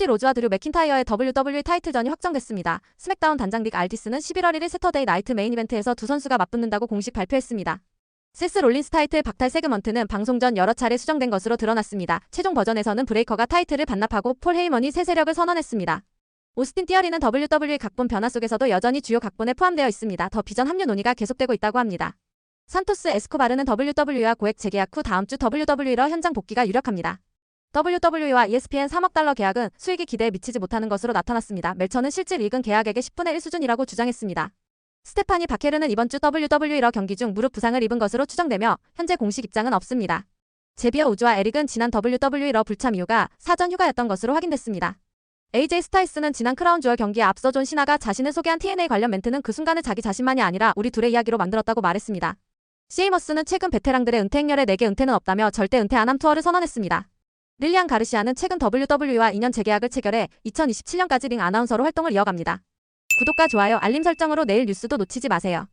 코디 로즈와 드류 맥킨타이어의 WWE 타이틀전이 확정됐습니다. 스맥다운 단장 닉 알디스는 11월 1일 세터데이 나이트 메인 이벤트에서 두 선수가 맞붙는다고 공식 발표했습니다. 세스 롤린스 타이틀 박탈 세그먼트는 방송 전 여러 차례 수정된 것으로 드러났습니다. 최종 버전에서는 브레이커가 타이틀을 반납하고 폴 헤이먼이 새 세력을 선언했습니다. 오스틴 띠어리는 WWE 각본 변화 속에서도 여전히 주요 각본에 포함되어 있습니다. 더 비전 합류 논의가 계속되고 있다고 합니다. 산토스 에스코바르는 WWE와 고액 재계약 후 다음 주 WWE로 현장 복귀가 유력합니다. WWE와 ESPN 3억 달러 계약은 수익이 기대에 미치지 못하는 것으로 나타났습니다. 멜처는 실질 이익은 계약액의 10분의 1 수준이라고 주장했습니다. 스테파니 바케르는 이번 주 WWE러 경기 중 무릎 부상을 입은 것으로 추정되며 현재 공식 입장은 없습니다. 제비어 우즈와 에릭은 지난 WWE러 불참 이유가 사전 휴가였던 것으로 확인됐습니다. AJ 스타이스는 지난 크라운 주얼 경기에 앞서 존 시나가 자신을 소개한 TNA 관련 멘트는 그 순간을 자기 자신만이 아니라 우리 둘의 이야기로 만들었다고 말했습니다. 시에이머스는 최근 베테랑들의 은퇴 행렬에 내게 은퇴는 없다며 절대 은퇴 안함 투어를 선언했습니다. 릴리안 가르시아는 최근 WWE와 2년 재계약을 체결해 2027년까지 링 아나운서로 활동을 이어갑니다. 구독과 좋아요, 알림 설정으로 내일 뉴스도 놓치지 마세요.